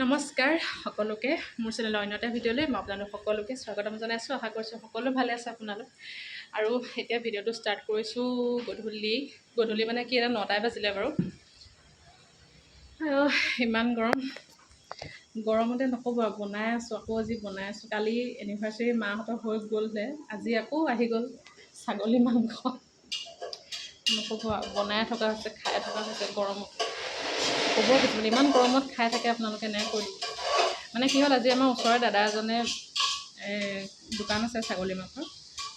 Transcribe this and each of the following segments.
নমস্কাৰ সকলোকে মোৰ চেনেলৰ অন্য এটা ভিডিঅ'লৈ মই আপোনালোক সকলোকে স্বাগতম জনাইছোঁ আশা কৰিছোঁ সকলো ভালে আছে আপোনালোক। আৰু এতিয়া ভিডিঅ'টো ষ্টাৰ্ট কৰিছোঁ গধূলি। গধূলি মানে কি এটা নটাই বাজিলে বাৰু। আৰু ইমান গৰম। গৰমতে নক'ব আৰু বনাই আছোঁ আকৌ আজি বনাই আছোঁ। কালি এনিভাৰ্চেৰী মাহঁতৰ হৈ গ'ল যে আজি আকৌ আহি গ'ল ছাগলী মাংস। নক'ব আৰু বনাই থকা হৈছে খাই থকা হৈছে গৰমত। ক'ব কিছুমান ইমান গৰমত খাই থাকে আপোনালোকে এনেকৈ কৈ দিব মানে কি হ'ল আজি আমাৰ ওচৰৰে দাদা এজনে দোকান আছে ছাগলী মাংসৰ।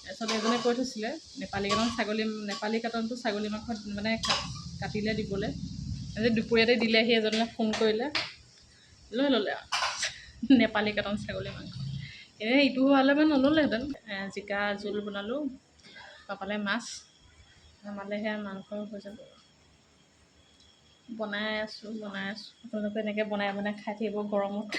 তাৰপিছত এজনে কৈ থৈছিলে নেপালী কাটন ছাগলী নেপালী কাটনটো ছাগলী মাংস মানে কাটিলে দিবলৈ। আজি দুপৰীয়াতে দিলেহি এজনে ফোন কৰিলে লৈ ল'লে আৰু নেপালী কাটন ছাগলী মাংস। এনেই ইটো হোৱালে মানে নল'লেহেঁতেন জিকা জোল বনালোঁ পাপালে মাছ সেয়া মাংস হৈ যাব। বনাই আছোঁ বনাই আছোঁ। আপোনালোকে এনেকৈ বনাই বনাই খাই থাকিব গৰমত।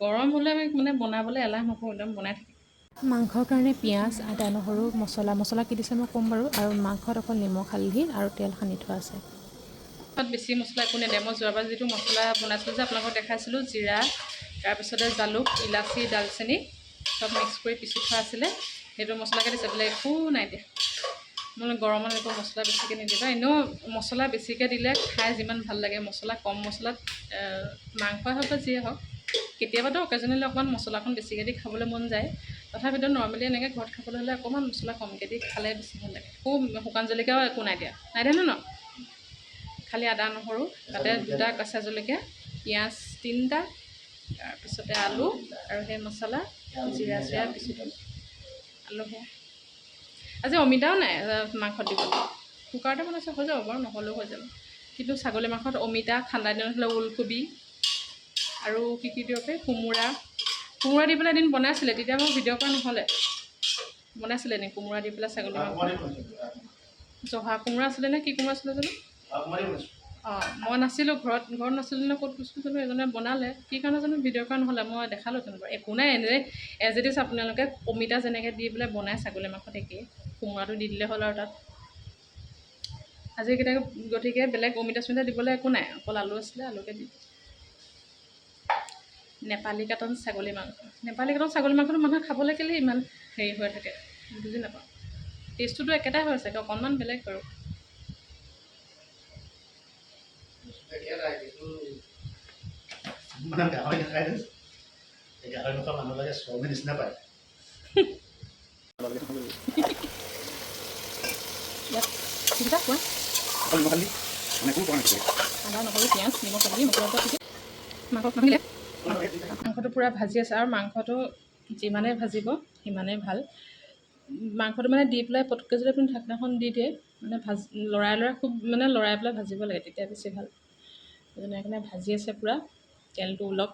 গৰম হ'লে আমি মানে বনাবলৈ এলাহ নকৰোঁ একদম বনাই থাকিম মাংসৰ কাৰণে পিঁয়াজ আদা নহৰু মছলা মছলা কি দিছে মই ক'ম বাৰু। আৰু মাংসত অকল নিমখ হালধি আৰু তেল সানি থোৱা আছে। তাত বেছি মছলা একো নিদিয়ে। মই যোৱাবাৰ যিটো মছলা বনাইছিলোঁ যে আপোনালোকক দেখাইছিলোঁ জিৰা তাৰপিছতে জালুক ইলাচি ডালচেনি চব মিক্স কৰি পিচি থোৱা আছিলে। সেইটো মছলাকে দিছে বোলে একো নাই দিয়া। মই গৰমত একো মছলা বেছিকৈ নিদিবা। এনেও মছলা বেছিকৈ দিলে খাই যিমান ভাল লাগে মছলা কম মছলাত মাংসই হওক বা যিয়ে হওক কেতিয়াবাতো অকেজনেলি অকণমান মছলাখন বেছিকৈ দি খাবলৈ মন যায়। তথাপিতো নৰ্মেলি এনেকৈ ঘৰত খাবলৈ হ'লে অকণমান মছলা কমকৈ দি খালে বেছি ভাল লাগে। খুব শুকান জলকীয়াও একো নাই দিয়া। নাই দিয়া ন খালি আদা নহৰু তাতে দুটা কেঁচা জলকীয়া পিঁয়াজ তিনিটা তাৰপিছতে আলু আৰু সেই মছলা জিৰা চিৰা পিচি থৈছোঁ আলু সেয়া আজি অমিতাও নাই মাংসত দিবলৈ কুকাৰতে বনাইছে হৈ যাব বাৰু নহ'লেও হৈ যাব। কিন্তু ছাগলী মাংসত অমিতা ঠাণ্ডা দিনত হ'লে ওলকবি আৰু কি কি দিব পাৰি কোমোৰা। কোমোৰা দি পেলাই এদিন বনাইছিলে তেতিয়া মই ভিডিঅ' কৰা নহ'লে। বনাইছিলে এদিন কোমোৰা দি পেলাই ছাগলী মাংস। জহা কোমোৰা আছিলে নে কি কোমোৰা আছিলে জানো। অঁ মই নাছিলোঁ ঘৰত ঘৰত নাছিলোঁ নে ক'ত গৈছিলোঁ জানো এজনে বনালে। কি কাৰণে জানো ভিডিঅ' কৰা নহ'লে মই দেখালোঁ বাৰু একো নাই এনে এজ ইট ইজ আপোনালোকে অমিতা যেনেকৈ দি পেলাই বনাই ছাগলী মাংসত একেই কোমোৰাটো দি দিলে হ'ল আৰু তাত। আজি কেতিয়া গতিকে বেলেগ অমিতা চমিতা দিবলৈ একো নাই অকল আলু আছিলে আলুকে দি। নেপালী কাটন ছাগলী মাংস। নেপালী কাটন ছাগলী মাংসটো মানুহে খাবলৈ কেলৈ ইমান হেৰি হৈ থাকে বুজি নাপাওঁ। টেষ্টটোতো একেটাই হৈ চাগে অকণমান বেলেগ বাৰু একেটাই, কিন্তু মাংসটো পূৰা ভাজি আছে আৰু মাংসটো যিমানেই ভাজিব সিমানেই ভাল। মাংসটো মানে দি পেলাই পটককৈ যদি আপুনি ঢাকনাখন দি দিয়ে মানে ভাজ লৰাই লৰাই খুব মানে লৰাই পেলাই ভাজিব লাগে তেতিয়া বেছি ভাল। সেইকাৰণে ভাজি আছে পূৰা। তেলটো ওলক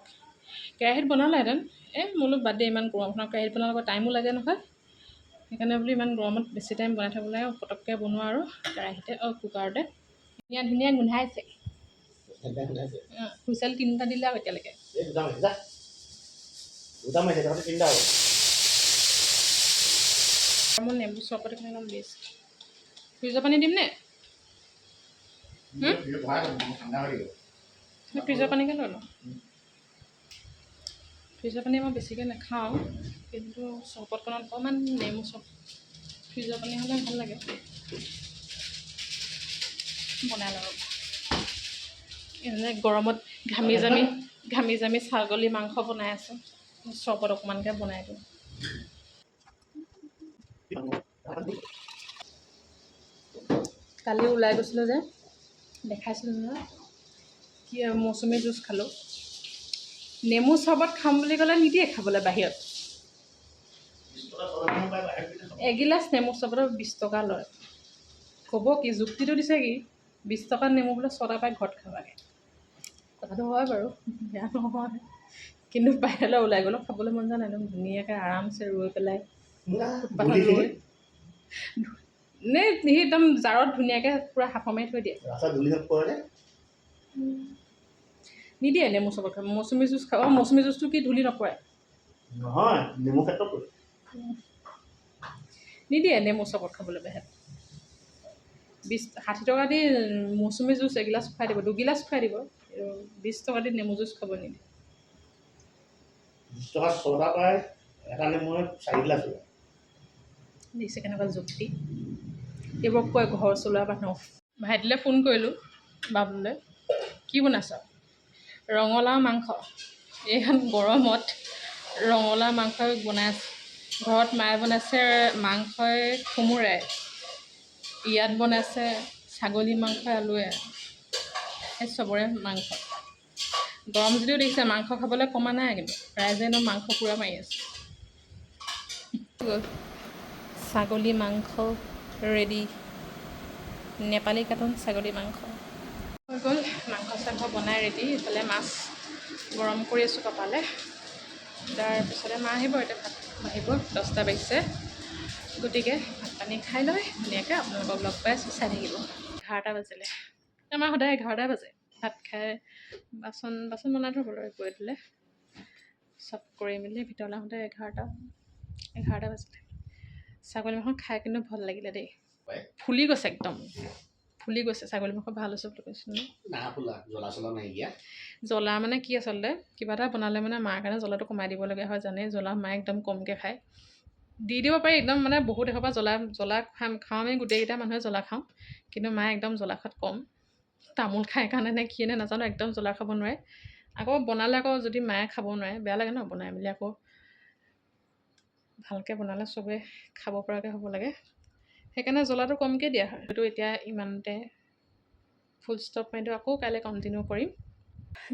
কেৰাহীত বনালেহেঁতেন এই মোলো বাদ দিয়ে ইমান গৰমখনত কেৰাহীত বনালে টাইমো লাগে নহয়। সেইকাৰণে বোলো ইমান গৰমত বেছি টাইম বনাই থ'ব লাগে পটককৈ বনোৱা আৰু কেৰাহীতে অঁ কুকাৰতে। ধুনীয়া ধুনীয়া গোন্ধাইছে। হুইচেল তিনিটা দিলে আৰু এতিয়ালৈকে। মই নেম্বু চৰবত এখন একদম ফ্ৰিজৰ পানী দিম নে ভিডিঅ' বহাই ল'ম, মই ঠাণ্ডা হৈ নে ফ্ৰিজৰ পানীকে লৈ লওঁ ফ্ৰিজৰ পানী মই বেছিকৈ নাখাওঁ কিন্তু চৰবতকণত অকণমান নেমু চব ফ্ৰিজৰ পানী হ'লে ভাল লাগে। বনাই লওঁ। এনে গৰমত ঘামি জামি ঘামি জামি ছাগলী মাংস বনাই আছোঁ চৰবত অকণমানকৈ বনাই দিওঁ। কালি ওলাই গৈছিলোঁ যে দেখাইছিলোঁ নহয়। কি মৌচুমী জুচ খালোঁ। নেমু চৰবত খাম বুলি ক'লে নিদিয়ে খাবলৈ বাহিৰত। এগিলাচ নেমু চৰবতৰ বিছ টকা লয়। ক'ব কি যুক্তিটো দিছে কি বিছ টকাত নেমু বোলে ছটা পাই ঘৰত খাবাগে। কথাটো হয় বাৰু বেয়া নহয়। কিন্তু বাহিৰলৈ ওলাই গ'লেও খাবলৈ মন যায় নাই একদম ধুনীয়াকৈ আৰামছে ৰৈ পেলাই না, ফুটপাথত ধূলিখিনি। ৰৈ নে সি একদম জাৰত ধুনীয়াকৈ পূৰা সাফ মাৰি থৈ দিয়ে ৰাস্তাত ধূলি হৈ পৰে যে। নিদিয়ে নেমু চৰবত খাব মৌচুমী জুচ খাব অঁ মৌচুমী জুচটো কি ধূলি নপৰে? নহয় নেমু ক্ষেত্ৰত পৰে। নিদিয়ে নেমু চৰবত খাবলৈ বাহিৰত বিছ ষাঠি টকা দি মৌচুমী জুচ এগিলাচ খুৱাই দিব দুগিলাচ খুৱাই দিব বিছ টকা দি নেমু জুচ খাব নিদিয়ে। বিছ টকা ছটা পায় এটা নেমুৱে চাৰি গিলাচ লয় দিছে কেনেকুৱা যুক্তি? এইবোৰক কয় ঘৰ চলোৱা মানুহ ভাইটিলৈ ফোন কৰিলোঁ বাবুলৈ কি বনাইছ? ৰঙালাও মাংস। এইখন গৰমত ৰঙালাও মাংস বনাই আছে। ঘৰত মায়ে বনাইছে মাংসই কোমোৰাই ইয়াত বনাইছে ছাগলী মাংসই আলুৱে এই চবৰে মাংস। গৰম যদিও দেখিছে মাংস খাবলৈ কমা নাই কিন্তু ৰাইজে একদম মাংস পূৰা মাৰি আছে। ছাগলী মাংস ৰেডি। নেপালী কাটন ছাগলী মাংস। হৈ গ'ল। মাংস চাংস বনাই ৰেডি ইফালে মাছ গৰম কৰি আছোঁ কপালে। তাৰপিছতে মা আহিব এতিয়া ভাত আহিব। দহটা বাজিছে। গতিকে ভাত পানী খাই লৈ ধুনীয়াকৈ আপোনালোকক লগ পাই আছোঁ চাই থাকিব। এঘাৰটা বাজিলে। আমাৰ সদায় এঘাৰটা বাজে। ভাত খাই বাচন বাচন বনাই আৰু গৈ দিলে চব কৰি মেলি ভিতৰলৈ আহোঁতে এঘাৰটা এঘাৰটা বাজিলে। ছাগলী মাংস খাই কিন্তু ভাল লাগিলে দেই। ফুলি গৈছে একদম। ফুলি গৈছে ছাগলী মাংস ভাল হৈছে বুলি কৈছোঁ ন না ফুলা জ্বলা মানে কি আচলতে কিবা এটা বনালে মানে মাৰ কাৰণে জ্বলাটো কমাই দিবলগীয়া হয় জানেই জ্বলা মায়ে একদম কমকৈ খায়। দি দিব পাৰি একদম মানে বহুত এসোপা জ্বলা জ্বলা খাম খাওঁ আমি গোটেইকেইটা মানুহে জ্বলা খাওঁ কিন্তু মায়ে একদম জ্বলা খোৱাত কম। তামোল খায় কাৰণে নে কি নে নাজানো একদম জ্বলা খাব নোৱাৰে। আকৌ বনালে আকৌ যদি মায়ে খাব নোৱাৰে বেয়া লাগে ন বনাই মেলি আকৌ। ভালকৈ বনালে চবে খাব পৰাকৈ হ'ব লাগে। সেইকাৰণে জ্বলাটো কমকৈ দিয়া হয়। এইটো এতিয়া ইমানতে ফুল ষ্টপ মাৰি আকৌ কাইলৈ কণ্টিনিউ কৰিম।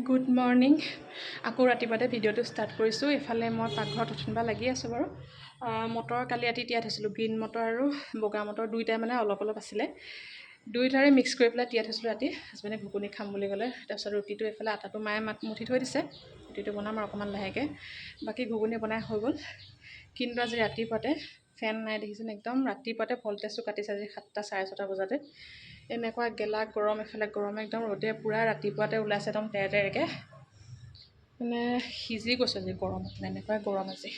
গুড মৰ্ণিং আকৌ ৰাতিপুৱাতে ভিডিঅ'টো ষ্টাৰ্ট কৰিছোঁ। এইফালে মই পাকঘৰত উঠিবা লাগি আছোঁ বাৰু। মটৰ কালি ৰাতি তিয়াই থৈছিলোঁ। গ্ৰীণ মটৰ আৰু বগা মটৰ দুইটাই মানে অলপ অলপ আছিলে। দুইটাৰে মিক্স কৰি পেলাই তিয়াই থৈছিলোঁ ৰাতি। হাজবেণ্ডে ঘুগুনি খাম বুলি ক'লে। তাৰপিছত ৰুটিটো এইফালে আটাটো মায়ে মাত মুঠি থৈ দিছে। ৰুটিটো বনাম আৰু অকণমান লাহেকৈ। বাকী ঘুগুনি বনাই হৈ গ'ল। কিন্তু আজি ৰাতিপুৱাতে ফেন নাই দেখিছেনে একদম। ৰাতিপুৱাতে ভল্টেজটো কাটিছে আজি সাতটা চাৰে ছটা বজাতে। এনেকুৱা গেলা গৰম এফালে গৰম একদম ৰ'দে পূৰা ৰাতিপুৱাতে ওলাইছে একদম তেৰে তেৰেকৈ। মানে সিজি গৈছোঁ আজি গৰমত মানে এনেকুৱাই গৰম আজি।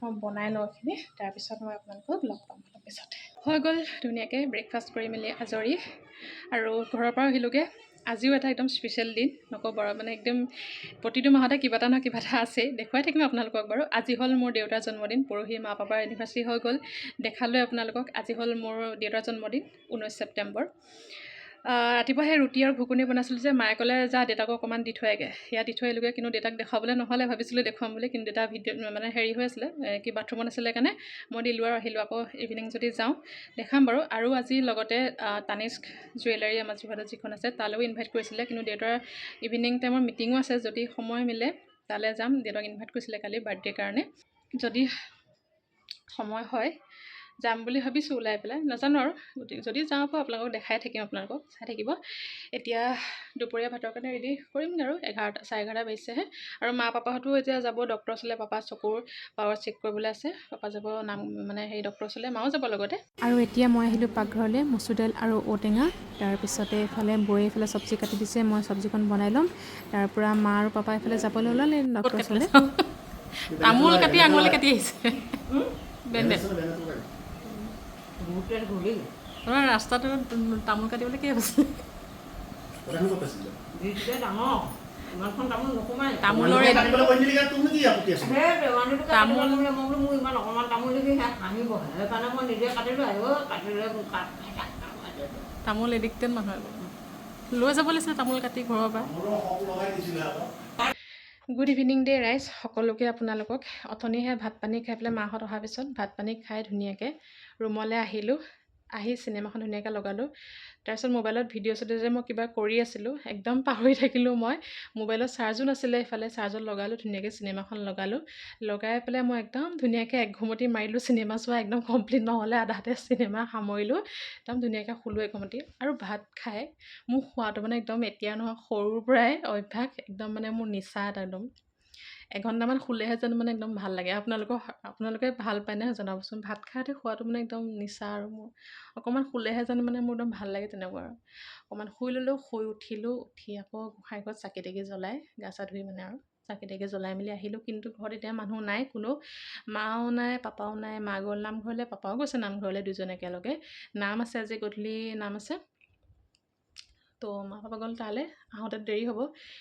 মই বনাই লওঁ এইখিনি তাৰপিছত মই আপোনালোকক লগ পাম অলপ পিছত হৈ গ'ল ধুনীয়াকৈ ব্ৰেকফাষ্ট কৰি মেলি আজৰি। আৰু ঘৰৰ পৰা আহিলোঁগৈ। আজিও এটা একদম স্পেচিয়েল দিন নক'ব আৰু মানে একদম প্ৰতিটো মাহতে কিবা এটা নহয় কিবা এটা আছেই দেখুৱাই থাকিম আপোনালোকক বাৰু। আজি হ'ল মোৰ দেউতাৰ জন্মদিন পৰহি মা পাপাৰ এনিভাৰ্চাৰী হৈ গ'ল। দেখালৈ আপোনালোকক আজি হ'ল মোৰ দেউতাৰ জন্মদিন ঊনৈছ ছেপ্টেম্বৰ। ৰাতিপুৱা সেই ৰুটি আৰু ঘুগুনি বনাইছিলোঁ যে মায়ে ক'লে যা দেউতাকো অকণমান দি থৈ আগে। সেয়া দি থৈ আহিলোগৈ কিন্তু দেউতাক দেখুৱাবলৈ নহ'লে ভাবিছিলোঁ দেখুৱাম বুলি কিন্তু দেউতা ভিডিঅ' মানে হেৰি হৈ আছিলে কি বাথৰুমত আছিলে কাৰণে মই দিলোঁ আৰু আহিলোঁ আকৌ ইভিনিং যদি যাওঁ। দেখাম বাৰু। আৰু আজি লগতে আহ, তানিস্ক জুৱেলাৰী আমাৰ যোৰহাটত যিখন আছে তালৈও ইনভাইট কৰিছিলে কিন্তু দেউতাৰ ইভিনিং টাইমৰ মিটিঙো আছে যদি সময় মিলে তালৈ যাম। দেউতাক ইনভাইট কৰিছিলে কালি বাৰ্থডেৰ কাৰণে। যদি সময় হয় যাম বুলি ভাবিছোঁ ওলাই পেলাই নাজানো আৰু। গতিকে যদি যাওঁ আকৌ আপোনালোকক দেখাই থাকিম আপোনালোকক চাই থাকিব। এতিয়া দুপৰীয়া ভাতৰ কাৰণে ৰেডি কৰিমগৈ আৰু এঘাৰটা চাৰে এঘাৰটা বাজিছেহে। আৰু মা পাপাহঁতো এতিয়া যাব ডক্টৰ ওচৰলৈ পাপা চকুৰ পাৱাৰ চেক কৰিবলৈ আছে। পাপা যাব নাম মানে হেৰি ডক্টৰ ওচৰলৈ মাও যাব লগতে। আৰু এতিয়া মই আহিলোঁ পাকঘৰলৈ মচুৰ দাইল আৰু ঔটেঙা। তাৰপিছতে এইফালে বৌয়ে এইফালে চব্জি কাটি দিছে মই চব্জিখন বনাই ল'ম। তাৰ পৰা মা আৰু পাপা এইফালে যাবলৈ ওলালে ডক্টৰ ওচৰলৈ। তামোল কাটি আঙুলি কাটি আহিছে। বেণ্ডেড আপোনাৰ ৰাস্তাটো তামোল কাটিবলৈ কি হৈছে? কথানো ক'ত আছিলে তামোলৰ মানুহে কাটিবলৈ কৈ নিদিলে তুমি কি আপত্তি আছে তামোল- তামোল এডিক্টেড মানুহ লৈ যাব লাগিছিলে তামোল কাটি ঘৰৰ পৰা। গুড ইভিনিং ডে ৰাইজ। সকলোকে আপোনালোকক। অথনিহে ভাত পানী খাই পেলাই মাহঁত অহাৰ পিছত ভাত পানী খাই ধুনীয়াকৈ ৰুমলৈ আহিলোঁ আহি চিনেমাখন ধুনীয়াকৈ লগালোঁ। তাৰপিছত মোবাইলত ভিডিঅ' চিডিঅ' যে মই কিবা কৰি আছিলোঁ একদম পাহৰি থাকিলোঁ মই। মোবাইলত চাৰ্জো নাছিলে এইফালে চাৰ্জত লগালোঁ ধুনীয়াকৈ চিনেমাখন লগালোঁ। লগাই পেলাই মই একদম ধুনীয়াকৈ এঘুমতি মাৰিলোঁ চিনেমা চোৱা একদম কমপ্লিট নহ'লে আধাতে চিনেমা সামৰিলোঁ। একদম ধুনীয়াকৈ শুলোঁ এঘুমতি আৰু ভাত খাই। মোৰ খোৱাটো মানে একদম এতিয়া নহয় সৰুৰ পৰাই অভ্যাস একদম মানে মোৰ নিচা এটা একদম। এঘণ্টামান শুলেহে যেন মানে একদম ভাল লাগে। আপোনালোকৰ আপোনালোকে ভাল পায়নে জনাবচোন? ভাত খাওঁতে খোৱাটো মানে একদম নিচা আৰু মোৰ। অকণমান শুলেহে যেন মানে মোৰ একদম ভাল লাগে তেনেকুৱা আৰু। অকণমান শুই ল'লোঁ শুই উঠিলোঁ উঠি আকৌ গোঁসাই ঘৰত চাকি তাকি জ্বলাই গা চা ধুই মানে আৰু চাকি তাকি জ্বলাই মেলি আহিলোঁ। কিন্তু ঘৰত এতিয়া মানুহ নাই কোনো মাও নাই পাপাও নাই মা গ'ল নামঘৰলৈ পাপাও গৈছে নামঘৰলৈ দুজন একেলগে। নাম আছে আজি গধূলি নাম আছে তো মা পাপা গ'ল তালৈ আহোঁতে দেৰি হ'ব।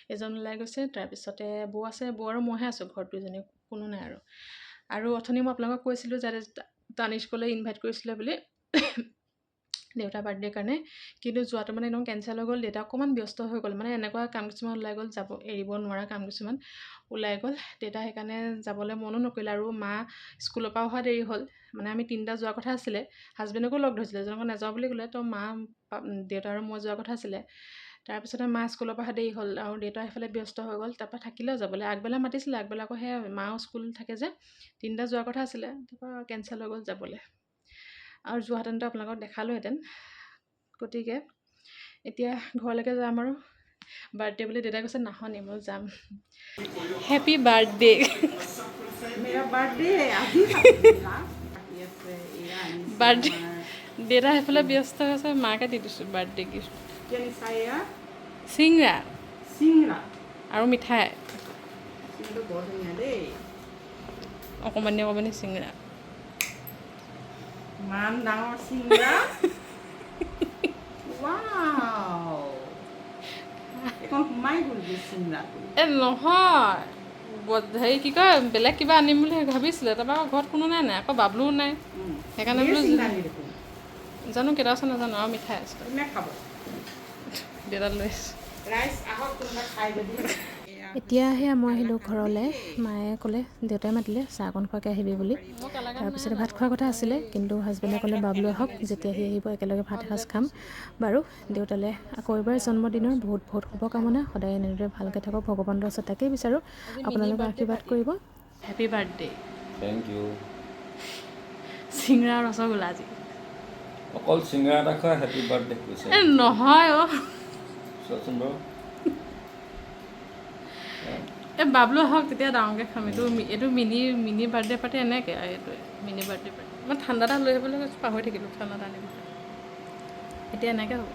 এজন ওলাই গৈছে তাৰপিছতে বৌ আছে বৌ আৰু মইহে আছোঁ ঘৰত দুজনী কোনো নাই আৰু। আৰু অথনি মই আপোনালোকক কৈছিলোঁ যে তানিষ্কলৈ ইনভাইট কৰিছিলে বুলি। দেউতাৰ বাৰ্থডেৰ কাৰণে। কিন্তু যোৱাটো মানে একদম কেঞ্চেল হৈ গ'ল দেউতা অকণমান ব্যস্ত হৈ গ'ল। মানে এনেকুৱা কাম কিছুমান ওলাই গ'ল যাব এৰিব নোৱাৰা কাম কিছুমান ওলাই গ'ল। দেউতা সেইকাৰণে যাবলৈ মনো নকৰিলে আৰু মা স্কুলৰ পৰা অহা দেৰি হ'ল। মানে আমি তিনিটা যোৱাৰ কথা আছিলে। হাজবেণ্ডকো লগ ধৰিছিলে এজনক নাযাওঁ বুলি ক'লে তো মা দেউতা আৰু মই যোৱাৰ কথা আছিলে। তাৰপিছতে মা স্কুলৰ পৰা অহা দেৰি হ'ল আৰু দেউতা সেইফালে ব্যস্ত হৈ গ'ল তাৰপৰা থাকিলেও যাবলৈ। আগবেলা মাতিছিলে আগবেলা আকৌ সেই মাও স্কুল থাকে যে তিনিটা যোৱাৰ কথা আছিলে তাৰপৰা কেঞ্চেল হৈ গ'ল যাবলৈ। আৰু যোৱাহেঁতেনতো আপোনালোকক দেখালোহেঁতেন। গতিকে এতিয়া ঘৰলৈকে যাম আৰু। বাৰ্থডে' বুলি দেউতাই কৈছে নাহনি মই যাম। হেপী বাৰ্থডে' বাৰ্থডে দেউতা সেইফালে ব্যস্ত হৈ আছে মাকে দি দিছোঁ বাৰ্থডে' গিফ্ট চিংৰা। আৰু মিঠাই। অকণমানি অকণমানি চিংৰা। ইমান ডাঙৰ চিংৰা এই নহয়। হেৰি কি কয় বেলেগ কিবা আনিম বুলি ভাবিছিলে তাৰপৰা আকৌ ঘৰত কোনো নাই নাই আকৌ বাবলুও নাই। সেইকাৰণে বোলো জানো কেইটা আছে নাজানো আৰু মিঠাই আছে। দেউতা লৈ আহিছোঁ। ৰাইচ আহক কোনোবা খাই যদি এয়া এতিয়া সেয়া মই আহিলোঁ ঘৰলৈ। মায়ে ক'লে দেউতাই মাতিলে চাহ অকণ খোৱাকৈ আহিবি বুলি। তাৰপিছতে ভাত খোৱাৰ কথা আছিলে কিন্তু হাজবেণ্ডে ক'লে বাবলু আহক যেতিয়া সি আহিব একেলগে ভাত এসাঁজ খাম। বাৰু দেউতালৈ আকৌ এবাৰ জন্মদিনৰ বহুত বহুত শুভকামনা সদায় এনেদৰে ভালকৈ থাকক ভগৱানৰ ওচৰত তাকেই বিচাৰোঁ। আপোনালোকে আশীৰ্বাদ কৰিব। হেপী বাৰ্থডে থেংক ইউ চিংৰা ৰসগোল্লা আজি। অকল চিংৰা এটা খোৱা হেপী বাৰ্থডে কৈছে। নহয় অ' চোৱাচোন বাৰু। এই বাবলু আহক তেতিয়া ডাঙৰকৈ খাম। এইটো এইটো মিনি মিনি বাৰ্থডে পাৰ্টি এনেকৈ আৰু এইটোৱে মিনি বাৰ্থডে পাৰ্টি মই ঠাণ্ডা এটা লৈ আহিবলৈ কৈছোঁ, পাহৰি থাকিলোঁ ঠাণ্ডা এটা আনিবলৈ। এতিয়া এনেকৈ হ'ব।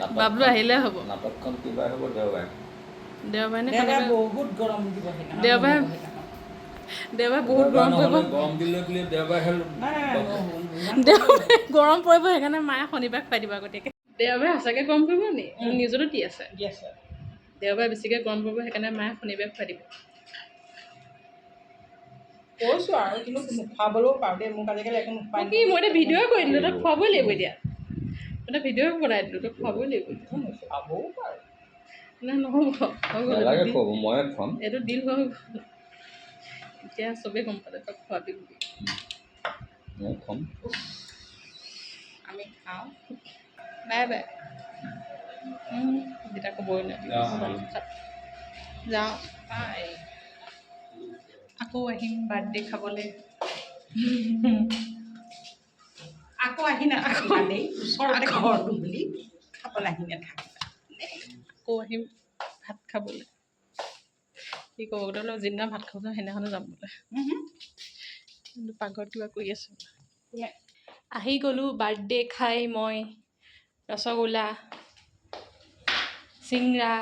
বাবলু আহিলে হ'ব। নাটকখন কিবা হ'ব দেওবাৰে। দেওবাৰে নে বহুত গৰম দিব দেওবাৰে দেওবাৰে বহুত গৰম পৰিব। দেওবাৰে গৰম পৰিব সেইকাৰণে মায়ে শনিবাৰে খুৱাই দিব আগতীয়াকৈ। দেওবাৰে সঁচাকৈ গৰম পৰিব নি? নিউজতো দি আছে। দি আছে। দেওবাৰে বেছিকৈ গৰম পৰিব সেইকাৰণে মায়ে শনিবাৰে খুৱাই দিব। কৈছোঁ আৰু কিন্তু নোখোৱাবলৈও পাৰোঁ দেই মোক আজিকালি একো নোখোৱাই কি মই এতিয়া ভিডিঅ'ই কৰি দিলোঁ তই খুৱাবই লাগিব এতিয়া। মই এতিয়া ভিডিঅ'ই বনাই দিলোঁ তই খুৱাবই লাগিব নোখোৱাবও পাৰোঁ। নাই নহ'ব হৈ গ'ল নালাগে এইটো খুৱাব ময়ে খুৱাম। দিল- এইটো দিল হৈ গ'ল। এতিয়া চবেই গম পালে তই খুৱাবি বুলি। মই খুৱাম। আমি খাওঁ। বাই বাই দেউতা ক'বই নোৱাৰি যাওঁ বাই আকৌ আহিম বাৰ্থডে খাবলৈ আকৌ আহি নাথাকিবা দেই ওচৰতে ঘৰটো বুলি খাবলৈ আহি নাথাকিবা আকৌ আহিম ভাত খাবলৈ কি ক'ব গ'লে বোলে যিদিনা ভাত খাব যাওঁ সেইদিনাখনে যাম বোলে কিন্তু পাকঘৰত কিবা কৰি আছোঁ আহি গ'লোঁ বাৰ্থডে খাই মই ৰসগোল্লা চিংৰা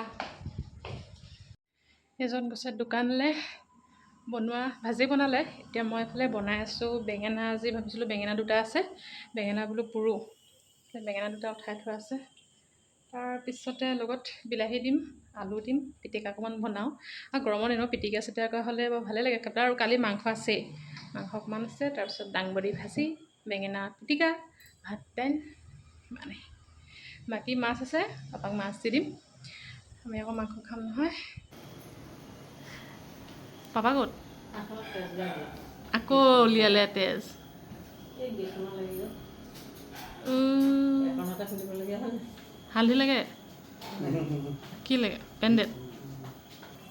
এজন গৈছে দোকানলৈ বনোৱা ভাজি বনালে। এতিয়া মই এইফালে বনাই আছোঁ বেঙেনা আজি ভাবিছিলোঁ বেঙেনা দুটা আছে বেঙেনা বোলো পুৰোঁ। বেঙেনা দুটা উঠাই থোৱা আছে। তাৰপিছতে লগত বিলাহী দিম আলু দিম পিটিকা অকণমান বনাওঁ। আৰু গৰমৰ দিনত পিটিকা চিটিকা হ'লে বাৰু ভালেই লাগে খাবলৈ আৰু কালি মাংস আছেই। মাংস অকণমান আছে তাৰপিছত দাংবডি ভাজি বেঙেনা পিটিকা ভাত দাইল মানে বাকী মাছ আছে পাপাক মাছ দি দিম। আমি আকৌ মাংস খাম নহয়। পাপা ক'ত? আকৌ উলিয়ালে তেজ। হালধি লাগে? কি লাগে? পেণ্ডেট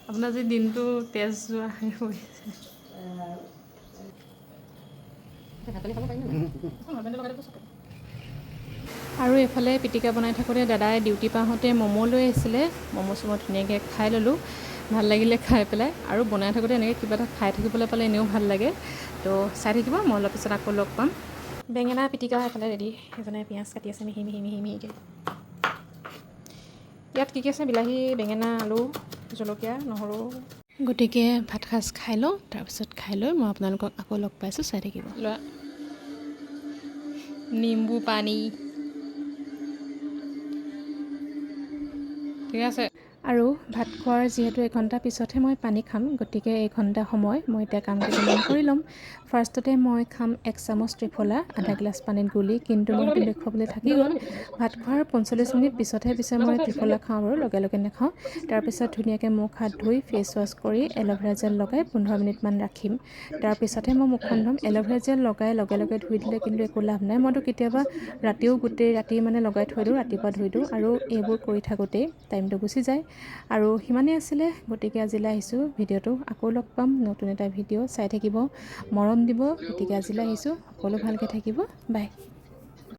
আপোনাৰ আজি দিনটো তেজ যোৱা হেৰি হৈছে আৰু এইফালে পিটিকা বনাই থাকোঁতে দাদাই ডিউটি আহোঁতে ম'ম' লৈ আহিছিলে। ম'ম' চম' ধুনীয়াকৈ খাই ল'লোঁ। ভাল লাগিলে খাই পেলাই। আৰু বনাই থাকোঁতে এনেকৈ কিবা এটা খাই থাকিবলৈ পালে এনেও ভাল লাগে। তো চাই থাকিব মই অলপ পিছত আকৌ লগ পাম। বেঙেনা পিটিকা এইফালে ৰেডি। এজনে পিঁয়াজ কাটি আছে মিহি মিহি মিহি মিহিকৈ। ইয়াত কি কি আছে? বিলাহী বেঙেনা আলু জলকীয়া নহৰু। গতিকে ভাত সাজ খাই লওঁ তাৰপিছত খাই লৈ মই আপোনালোকক আকৌ লগ পাইছোঁ চাই থাকিব। লোৱা। নিম্বু পানী। ঠিক আছে আৰু ভাত খোৱাৰ যিহেতু এঘণ্টা পিছতহে মই পানী খাম গতিকে এঘণ্টা সময় মই এতিয়া কাম কিছুমান কৰি ল'ম। ফাৰ্ষ্টতে মই খাম এক চামুচ ত্ৰিফলা আধা গিলাচ পানীত গুলি কিন্তু মই দেখুৱাবলৈ থাকি গ'ল ভাত খোৱাৰ পঞ্চল্লিছ মিনিট পিছতহে পিছে মই ত্ৰিফলা খাওঁ বাৰু লগে লগে নাখাওঁ। তাৰপিছত ধুনীয়াকৈ মুখ হাত ধুই ফেচ ৱাছ কৰি এল'ভেৰা জেল লগাই পোন্ধৰ মিনিটমান ৰাখিম। তাৰপিছতহে মই মুখখন ধুম এল'ভেৰা জেল লগাই লগে লগে ধুই দিলে কিন্তু একো লাভ নাই। মইতো কেতিয়াবা ৰাতিও গোটেই ৰাতি মানে লগাই থৈ দিওঁ ৰাতিপুৱা ধুই দিওঁ আৰু এইবোৰ কৰি থাকোঁতেই টাইমটো গুচি যায়। আৰু সিমানেই আছিলে গতিকে আজিলৈ আহিছোঁ ভিডিঅ'টো। আকৌ লগ পাম নতুন এটা ভিডিঅ' চাই থাকিব। মৰম দিব গতিকে আজিলৈ আহিছোঁ। সকলো ভালকৈ থাকিব। বাই।